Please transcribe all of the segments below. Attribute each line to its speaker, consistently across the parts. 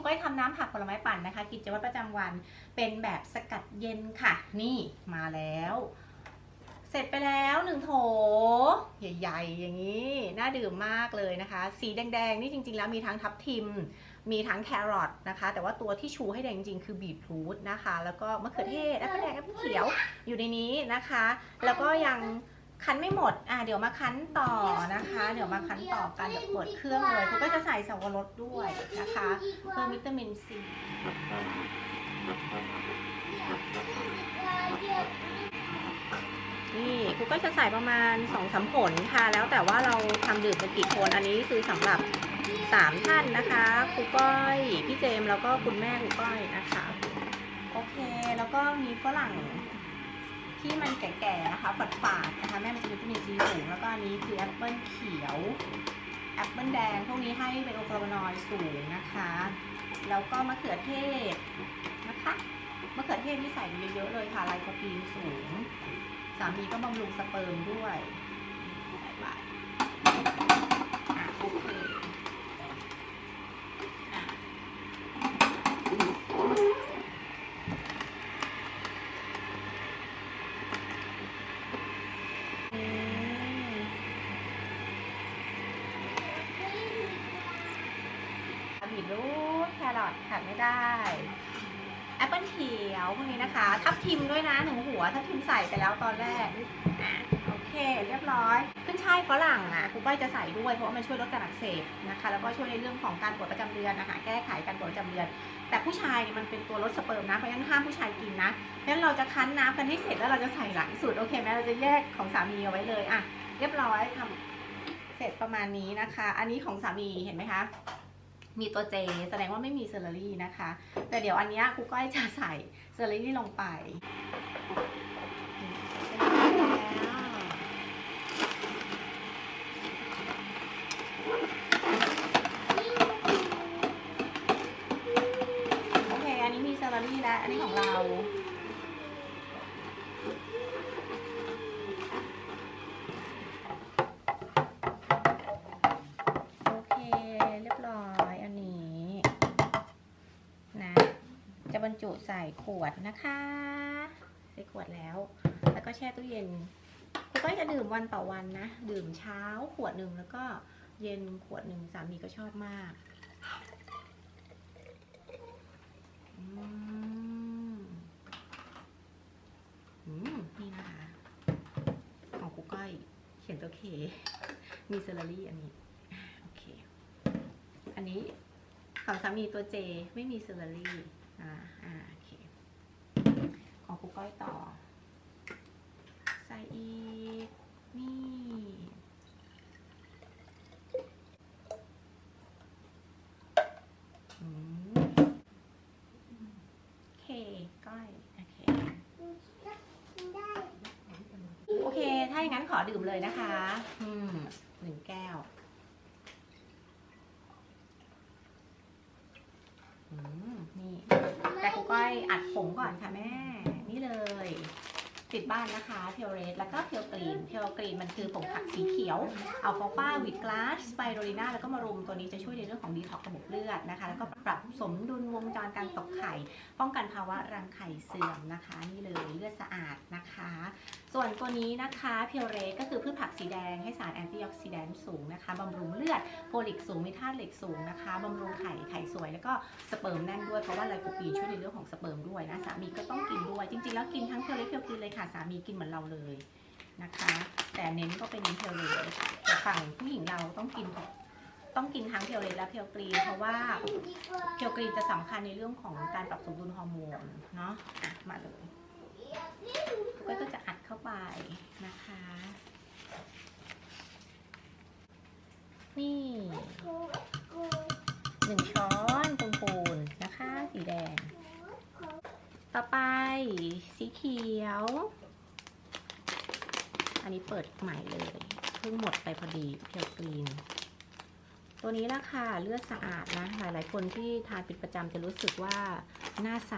Speaker 1: ครูก้อยทำน้ำผักผลไม้ปั่นนะคะ กิจวัตรประจำวันเป็นแบบสกัดเย็นค่ะ นี่มาแล้ว เสร็จไปแล้วหนึ่งโถ ใหญ่ๆ อย่างนี้ น่าดื่มมากเลยนะคะ สีแดงๆ นี่จริง ๆ แล้วมีทั้งทับทิม มีทั้งแครอทนะคะ แต่ว่าตัวที่ชูให้แดงจริงๆ คือบีทรูทนะคะ แล้วก็มะเขือเทศแอปเปิลแดงแอปเปิลเขียวอยู่ในนี้นะคะ แล้วก็ยัง คั้นไม่หมด อะเดี๋ยวมาคั้นต่อนะคะ เดี๋ยวมาคั้นต่อกันเดี๋ยวเปิดเครื่องเลยคุณก็จะใส่สับปะรดด้วยนะคะ เพิ่มวิตามินซีนี่ครูก็จะใส่ประมาณ2อสผลค่ะ แล้วแต่ว่าเราทำดื่มเป็นกี่คนอันนี้คือสำหรับ 3 ท่านนะคะครูก้อย พี่เจมแล้วก็คุณแม่ครูก้อยนะคะ โอเค แล้วก็มีฝรั่ง ที่มันแก่ๆนะคะฝาดๆนะคะแม่มันจะมีวิตามินซีสูงแล้วก็อันนี้คือแอปเปิลเขียวแอปเปิลแดงพวกนี้ให้เป็นโอฟลาวนอยด์สูงนะคะแล้วก็มะเขือเทศนะคะมะเขือเทศที่ใส่เยอะๆเลยค่ะไลโคปีนสูง สามีก็บำรุงสเปิร์มด้วยใส่ไปอะโอเค บีทรูทแครอทขาดไม่ได้แอปเปิลเขียวพวกนี้นะคะ ทับทิมด้วยนะหนึ่งหัว ทับทิมใส่ไปแล้วตอนแรกอะโอเค เรียบร้อย ขึ้นช่ายฝรั่งอะครูก้อยจะใส่ด้วยเพราะว่ามันช่วยลดการอักเสบนะคะ แล้วก็ช่วยในเรื่องของการปวดประจำเดือนนะคะ แก้ไขการปวดประจำเดือน แต่ผู้ชายเนี่ยมันเป็นตัวลดสเปิร์มนะ เพราะฉะนั้นห้ามผู้ชายกินนะเพราะฉะนั้นเราจะคั้นน้ำกันให้เสร็จแล้วเราจะใส่หลังสุดโอเคไหมเราจะแยกของสามีเอาไว้เลยอะเรียบร้อยทำเสร็จประมาณนี้นะคะ อันนี้ของสามีเห็นไหมคะ มีตัวเจแสดงว่าไม่มีเซอร์รี่นะคะ แต่เดี๋ยวอันนี้ครูก้อยจะใส่เซอร์รี่ลงไปโอเค อันนี้มีเซอร์รี่แล้ว อันนี้ของเรา โอเค เรียบร้อยอันนี้ นะ จุใส่ขวดนะคะ ใส่ขวดแล้ว แล้วก็แช่ตู้เย็นครูก้อยจะดื่มวันต่อวันนะ ดื่มเช้าขวดหนึ่งแล้วก็เย็นขวดหนึ่งสามีก็ชอบมากอืมอืมนี่นะคะของครูก้อยเขียนตัวเค มีเซอร์รี่อันนี้ โอเค อันนี้ของสามีตัวเจไม่มีเซอร์รี่อ่า อ่า โอเค ของครู ก้อยต่อ ใส่อีก นี่โอเคก้อย โอเค โอเค ถ้าอย่างนั้นขอดื่มเลยนะคะ อืมหนึ่งแก้วอืมนี่ แต่ครูก้อยอัดผมก่อนค่ะแม่ นี่เลย ติดบ้านนะคะเพียวเรสแล้วก็เพียวกรีนเพียวกรีนมันคือผงผักสีเขียวอัลฟาฟาวิดกลาสสไปโรลิน่าแล้วก็มารุมตัวนี้จะช่วยในเรื่องของดีท็อกระบบเลือดนะคะ แล้วก็ปรับสมดุลวงจรการตกไข่ ป้องกันภาวะรังไข่เสื่อมนะคะ นี่เลยเลือดสะอาดนะคะ ส่วนตัวนี้นะคะเพียวเรสก็คือพืชผักสีแดงให้สารแอนตี้ออกซิแดนต์สูงนะคะบำรุงเลือดโฟลิกสูงมีธาตุเหล็กสูงนะคะบำรุงไข่ไข่สวยแล้วก็สเปิร์มแน่นด้วยเพราะว่าไลโคปีนช่วยในเรื่องของสเปิร์มด้วยนะสามีก็ต้องกินด้วยจริงๆ แล้วกินทั้งเพียวเล็กเพียวกรีนเลยค่ะสามีกินเหมือนเราเลยนะคะ แต่เน้นก็เป็นเพียวเลยแต่ฝั่งผู้หญิงเราต้องกินต้องกินทั้งเพียวเล็กและเพียวกรีนเพราะว่าเพียวกรีนจะสำคัญในเรื่องของการปรับสมดุลฮอร์โมนเนาะะมาเลยก็ก็จะอัดเข้าไปนะคะ นี่หนึ่งช้อนปูนๆนะคะ สีแดง ต่อไป สีเขียว อันนี้เปิดใหม่เลย เพิ่งหมดไปพอดีเพียวกรีน ตัวนี้ละค่ะเลือดสะอาดนะ หลายๆ คนที่ทานเป็นประจำจะรู้สึกว่าหน้าใส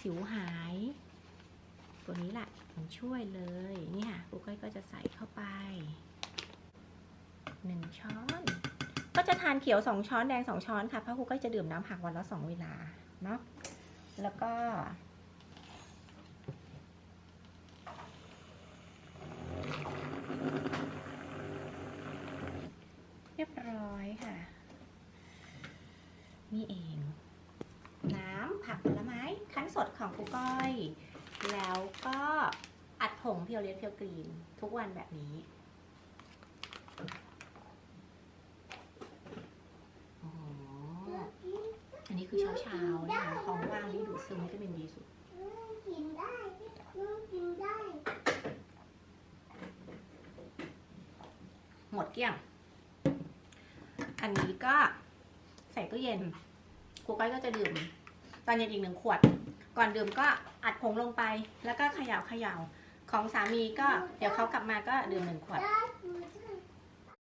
Speaker 1: สิวหาย ตัวนี้แหละมันช่วยเลยเนี่ยปุ๊กก้อยก็จะใส่เข้าไปหนึ่งช้อน ก็จะทานเขียวสองช้อนแดงสองช้อนค่ะเพราะครูก็จะดื่มน้ำผักวันละสองเวลาเนาะแล้วก็ เรียบร้อยค่ะ นี่เอง น้ำผักผลไม้คั้นสดของครูก้อย แล้วก็อัดผงเพียวเลียเพียวกรีน ทุกวันแบบนี้อ๋ออันนี้คือเช้าเช้าๆนะคะท้องว่างนี่ดูดซึมวิตามินดีสุด
Speaker 2: กินได้กินได้
Speaker 1: หมดเกลี้ยง อันนี้ก็ใส่ตู้เย็นครูก้อยก็จะดื่ม ตอนเย็นอีกหนึ่งขวด ก่อนดื่มก็อัดผงลงไป แล้วก็เขย่าเขย่าของสามีก็เดี๋ยวเขากลับมาก็ดื่มหนึ่งขว
Speaker 2: ด